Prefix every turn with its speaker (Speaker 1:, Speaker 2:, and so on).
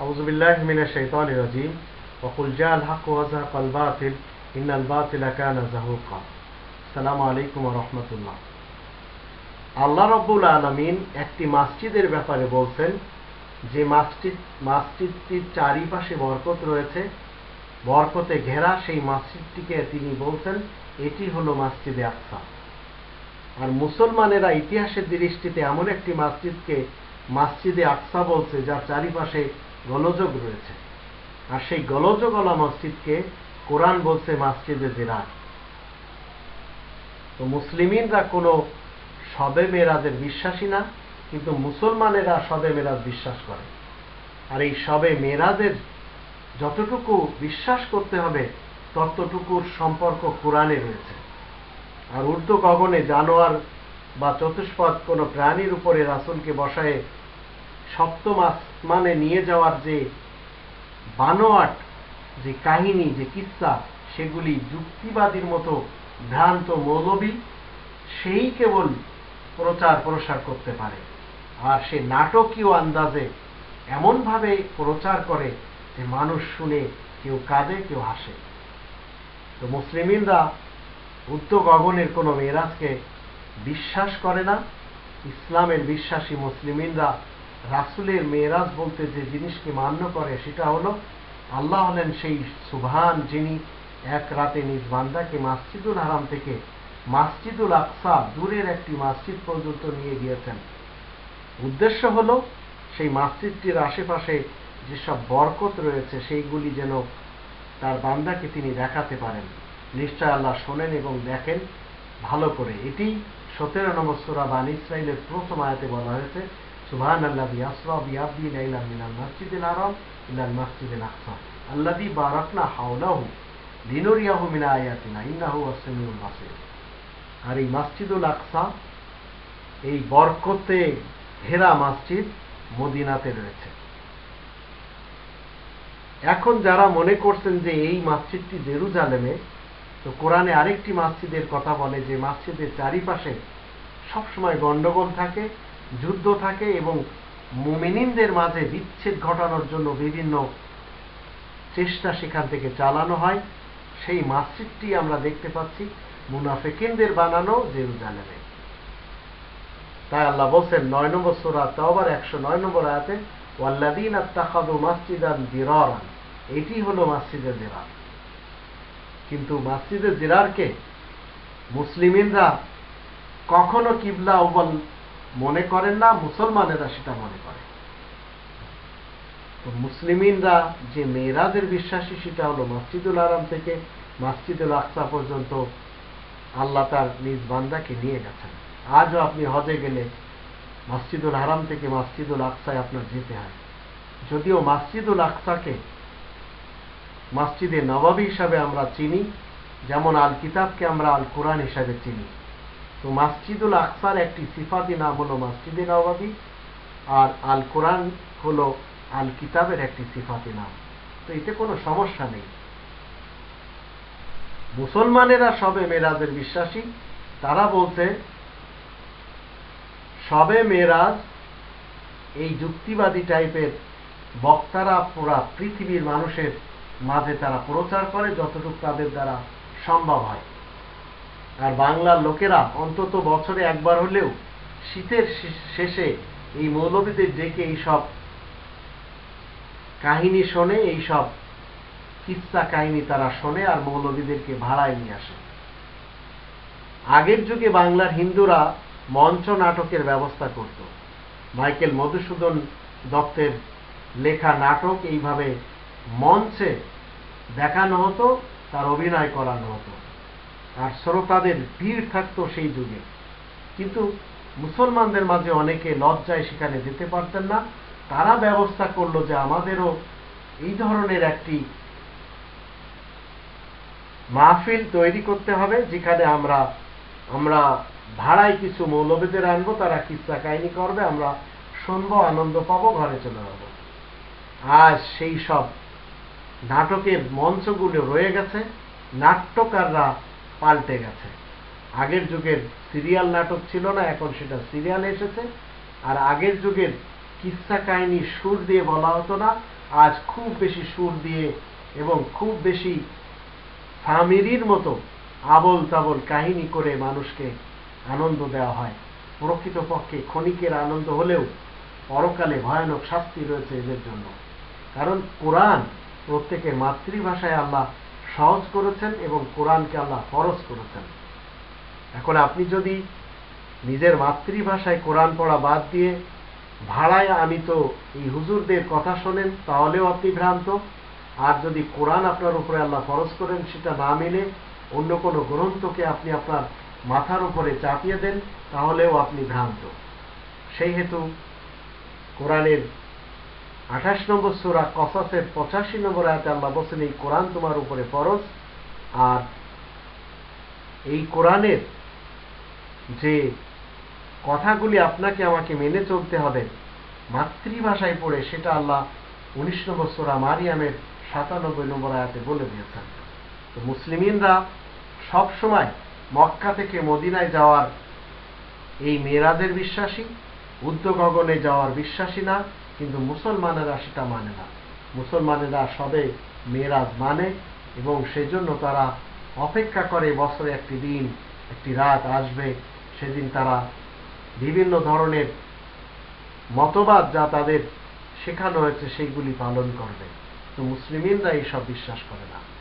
Speaker 1: أعوذ بالله من الشيطان الرجيم وقل جاء الحق وزهق الباطل إن الباطل كان زهوقا السلام عليكم ورحمة الله আল্লাহ রব্বুল আলমিন একটি মসজিদের ব্যাপারে বলছেন যে মসজিদ মসজিদটির চারিপাশে বরকত রয়েছে বরকতে ঘেরা সেই মসজিদটিকে তিনি বলছেন এটি হলো মসজিদে আকসা আর মুসলমানেরা ইতিহাসের দৃষ্টিতে এমন একটি মসজিদকে মসজিদে আকসা বলছে যার চারিপাশে গোলযোগ রয়েছে। আর সেই গোলযোগলা মসজিদকে কোরআন বলছে মসজিদে জেরার তো মুসলিমিনরা কোনো সবে মেরাজের বিশ্বাসী না, কিন্তু মুসলমানেরা সবে মেরাজ বিশ্বাস করে। আর এই সবে মেরাজের যতটুকু বিশ্বাস করতে হবে, ততটুকুর সম্পর্ক কোরআনে রয়েছে। আর উর্দু গগনে জানোয়ার বা চতুষ্পদ কোনো প্রাণীর উপরে রাসুলকে বসায় সপ্তম আসমানে নিয়ে যাওয়ার যে বানোয়াট, যে কাহিনী, যে কিস্সা, সেগুলি যুক্তিবাদীর মতো ভ্রান্ত মৌলবী, সেই কেবল প্রচার প্রসার করতে পারে। আর সে নাটকীয় আন্দাজে এমনভাবে প্রচার করে যে মানুষ শুনে কেউ কাঁদে, কেউ হাসে। তো মুসলিমিনরা উত্তর গগনের কোনো মেয়েরাজকে বিশ্বাস করে না। ইসলামের বিশ্বাসী মুসলিমিনরা রাসুলের মেয়েরাজ বলতে যে জিনিসকে মান্য করে সেটা হলো, আল্লাহ হলেন সেই সুবহান যিনি এক রাতে নিজ বান্দাকে মাসজিদুল হারাম থেকে মাসজিদুল আকসা দূরের একটি মসজিদ পর্যন্ত নিয়ে গিয়েছেন। উদ্দেশ্য হলো সেই মসজিদটির আশেপাশে যেসব বরকত রয়েছে সেইগুলি যেন তার বান্দাকে তিনি দেখাতে পারেন। নিশ্চয় আল্লাহ শোনেন এবং দেখেন ভালো করে। এটি সতেরো নম্বর সুরা ইসরায়েলের প্রথম আয়াতে বলা হয়েছে সুবহান আল্লাহ বিয়াসরা বিয়াবদি লাইলা মিনাল মসজিদুল আরম ইলাল মসজিদুল আকসা আল্লাদি বারাকনা হাওলাহু লিনুরিয়াহু মিনা আয়াতিনা ইন্নাহু আসমিউল বাসির আর এই মসজিদুল আকসা এই বরকতে মদিনাতে রয়েছে। এখন যারা মনে করছেন যে এই মসজিদটি জেরুজালেমে, তো কোরআনে আরেকটি মসজিদের কথা বলে যে মসজিদের চারিপাশে সবসময় গন্ডগোল থাকে যুদ্ধ থাকে এবং মুমিনিনদের মাঝে বিচ্ছেদ ঘটানোর জন্য বিভিন্ন চেষ্টা সেখান থেকে চালানো হয়। সেই মসজিদটি আমরা দেখতে পাচ্ছি, মুনাফেকিনদের বানানো জেরুজালেমে। তাই আল্লাহ বলছেন, নয় নম্বর সোরা তাওবার, একশো নয় নম্বর আয়াতে ওয়াল্লাদিন আত্তাখাদু মসজিদান এটি হলো মসজিদে জেরার কিন্তু মসজিদে জেরারকে মুসলিমিনরা কখনো কিবলা মনে করেন না, মুসলমানেরা সেটা মনে করে। তো মুসলিমিনরা, যে মেয়েরাদের বিশ্বাসী, সেটা হলো মসজিদুল আরাম থেকে মসজিদুল আকসা পর্যন্ত আল্লাহ তার নিজ বান্দাকে নিয়ে গেছেন। আজও আপনি হজে গেলে মসজিদুল হারাম থেকে মসজিদুল আকসায় আপনার যেতে হয়। যদিও মসজিদুল আকসাকে মসজিদে নবাবী হিসাবে আমরা চিনি, যেমন আল কিতাবকে আমরা আল কোরআন হিসাবে চিনি। তো মসজিদুল আকসার একটি সিফাতি নাম হলো মসজিদে নবাবী আর আল কোরআন হলো আল কিতাবের একটি সিফাতি নাম। তো এতে কোনো সমস্যা নেই। মুসলমানেরা সবে মেরাজের বিশ্বাসী। তারা বলছে, সবে মেরাজ এই যুক্তিবাদী টাইপের বক্তারা পুরা পৃথিবীর মানুষের মাঝে তারা প্রচার করে, যতটুকু তাদের দ্বারা সম্ভব হয়। আর বাংলার লোকেরা অন্তত বছরে একবার হলেও শীতের শেষে এই মৌলবীদের ডেকে এইসব কাহিনী শোনে এইসব কিস্সা কাহিনী তারা শোনে আর মৌলবীদেরকে ভাড়ায় নিয়ে আসে। আগের যুগে বাংলার হিন্দুরা মঞ্চ নাটকের ব্যবস্থা করত। মাইকেল মধুসূদন দত্তের লেখা নাটক এইভাবে মঞ্চে দেখানো হতো, তার অভিনয় করানো হতো। আর শ্রোতাদের ভিড় থাকতো সেই যুগে। কিন্তু মুসলমানদের মাঝে অনেকে লজ্জায় সেখানে যেতে পারতেন না। তারা ব্যবস্থা করল যে আমাদেরও এই ধরনের একটি মাহফিল তৈরি করতে হবে, যেখানে আমরা আমরা ভাড়ায় কিছু মৌলবীদের আনব, তারা কিস্সা কাহিনী করবে, আমরা শুনব, আনন্দ পাবো, ঘরে চলে যাব। আজ সেই সব নাটকের মঞ্চগুলো রয়ে গেছে। নাট্যকাররা পাল্টে গেছে। আগের যুগের সিরিয়াল নাটক ছিল না, এখন সেটা সিরিয়াল এসেছে। আর আগের যুগের কিস্সা কাহিনী সুর দিয়ে বলা হতো না, আজ খুব বেশি সুর দিয়ে এবং খুব বেশি ফামিরির মতো আবল তাবল কাহিনী করে মানুষকে আনন্দ দেওয়া হয়। প্রকৃতপক্ষে ক্ষণিকের আনন্দ হলেও পরকালে ভয়ানক শাস্তি রয়েছে এদের জন্য। কারণ কোরআন প্রত্যেকের মাতৃভাষায় আল্লাহ সহজ করেছেন এবং কোরআনকে আল্লাহ ফরজ করেছেন। এখন আপনি যদি নিজের মাতৃভাষায় কোরআন পড়া বাদ দিয়ে ভাড়ায় আমি তো এই হুজুরদের কথা শোনেন, তাহলেও আপনি ভ্রান্ত। আর যদি কোরআন আপনার উপরে আল্লাহ ফরজ করেন, সেটা না মেনে অন্য কোনো গ্রন্থকে আপনি আপনার মাথার উপরে চাপিয়ে দেন, তাহলেও আপনি ভ্রান্ত। সেই হেতু কোরআনের আঠাশ নম্বর সুরা কসাসের পঁচাশি নম্বর আয়াতে আল্লাহ বলছেন, এই কোরআন তোমার উপরে ফরজ। আর এই কোরআনের যে কথাগুলি আপনাকে আমাকে মেনে চলতে হবে, মাতৃভাষায় পড়ে, সেটা আল্লাহ উনিশ নম্বর সোরা মারিয়ামের সাতানব্বই নম্বর আয়াতে বলে দিয়েছেন। তো মুসলিমিনরা সব সময় মক্কা থেকে মদিনায় যাওয়ার এই মেয়েরাজের বিশ্বাসী উদ্যোগগনে যাওয়ার বিশ্বাসী না কিন্তু মুসলমানেরা সেটা মানে না। মুসলমানেরা সবে মেয়েরাজ মানে এবং সেজন্য তারা অপেক্ষা করে বছরে একটি দিন, একটি রাত আসবে। সেদিন তারা বিভিন্ন ধরনের মতবাদ যা তাদের শেখানো হয়েছে, সেইগুলি পালন করবে। তো মুসলিমিনরা এইসব বিশ্বাস করে না।